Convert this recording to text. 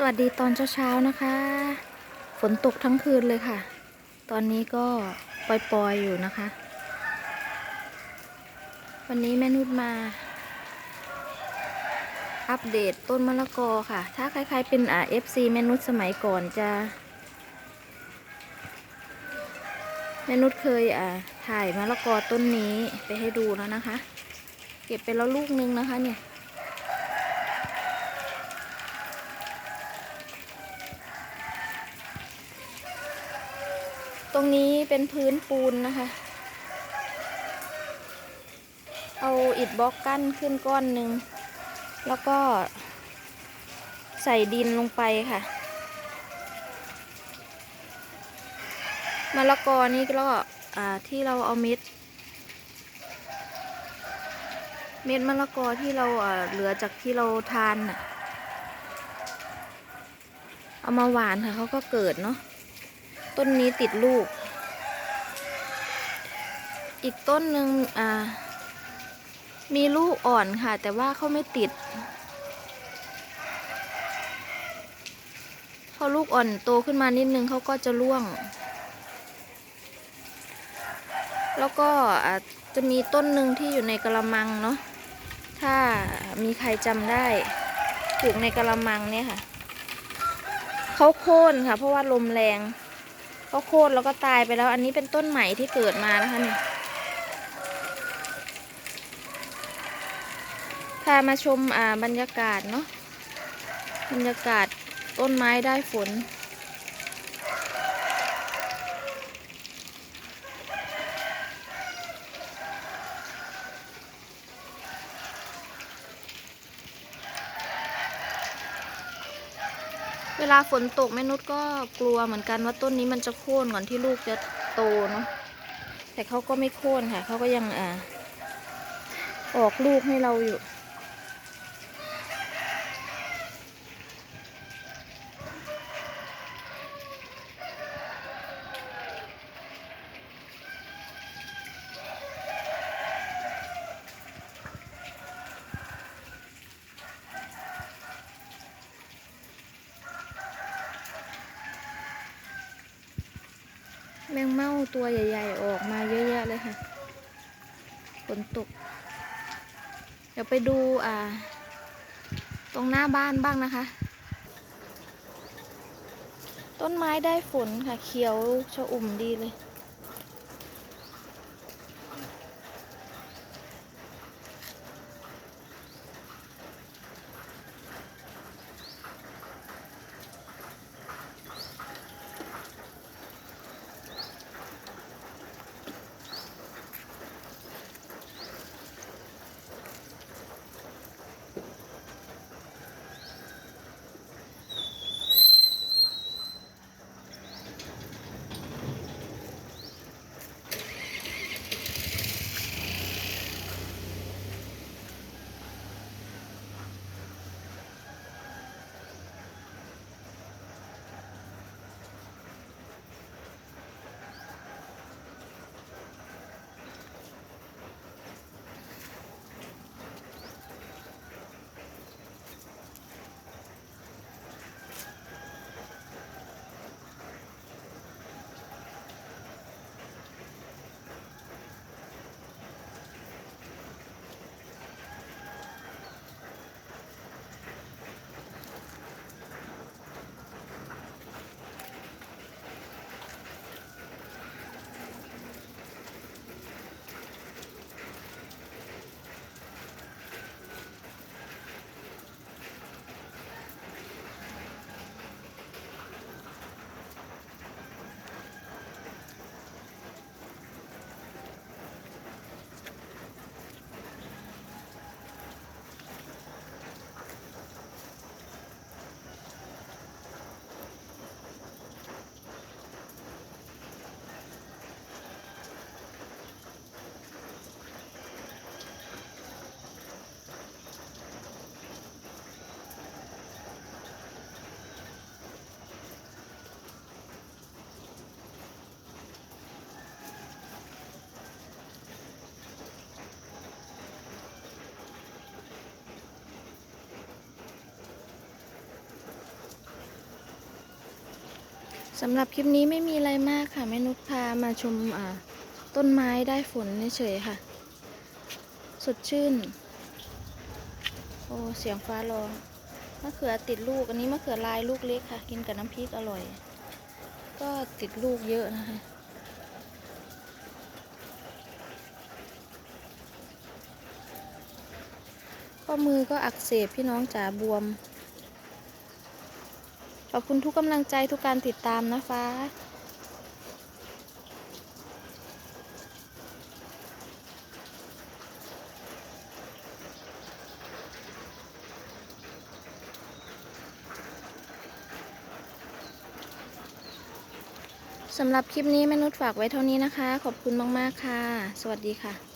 สวัสดีตอนเช้าๆนะคะ ฝนตกทั้งคืนเลยค่ะ ตอนนี้ก็ปล่อยๆอยู่นะคะ วันนี้แม่นุชมา อัปเดตต้นมะละกอค่ะ ถ้าใครๆเป็นอ่า FC แม่นุชสมัยก่อนจะ แม่นุชเคยอ่าถ่ายมะละกอต้นนี้ไปให้ดูแล้วนะคะ เก็บไปแล้วลูกนึงนะคะเนี่ย ตรงนี้เป็นพื้นปูนนะคะ เอาอิฐบล็อกกั้นขึ้นก้อนหนึ่ง แล้วก็ใส่ดินลงไปค่ะมะละกอนี่ก็ที่เราเอาเม็ด เม็ดมะละกอที่เราอ่าเหลือจากที่เราทานน่ะ เอามาหวานค่ะเขาก็เกิดเนาะ ต้นนี้ติดลูก อีกต้นหนึ่งอ่า มีลูกอ่อนค่ะ แต่ว่าเขาไม่ติด พอลูกอ่อนโตขึ้นมานิดนึงเขาก็จะร่วง แล้วก็จจะมีต้นหนึ่งที่อยู่ในกระมังเนาะ ถ้ามีใครจำได้ปลูกในกระมังเนี่ยค่ะ เขาโค่นค่ะ เพราะว่าลมแรง ก็โคตรแล้วก็ตายไปแล้ว อันนี้เป็นต้นใหม่ที่เกิดมานะคะนี่พามาชมอ่าบรรยากาศเนาะบรรยากาศต้นไม้ได้ฝน ลาฝนตกแม่นุชก็กลัวเหมือนกันว่าต้นนี้มันจะโค่นก่อนที่ลูกจะโตเนาะแต่เขาก็ไม่โค่นค่ะเขาก็ยังอ่าออกลูกให้เราอยู่ แมงเม่าตัวใหญ่ ๆ ออกมาเยอะแยะเลยค่ะฝนตก เดี๋ยวไปดูอ่า ตรงหน้าบ้านบ้างนะคะ ต้นไม้ได้ฝนค่ะ เขียวชอุ่มดีเลย สำหรับคลิปนี้ไม่มีอะไรมากค่ะแม่นุชพามาชมต้นไม้ได้ฝนเฉยค่ะ สดชื่น โอ้ เสียงฟ้าร้องมะเขือติดลูกอันนี้มะเขือลายลูกเล็กค่ะ กินกับน้ำพริกอร่อย ก็ติดลูกเยอะนะคะข้อมือก็อักเสบพี่น้องจ๋าบวม อบคุณทุกกำลังใจทุกการติดตามนะฟ้าสำหรับคลิปนี้แม่นุชฝากไว้เท่านี้นะคะ ขอบคุณมาก ๆ ค่ะ สวัสดีค่ะ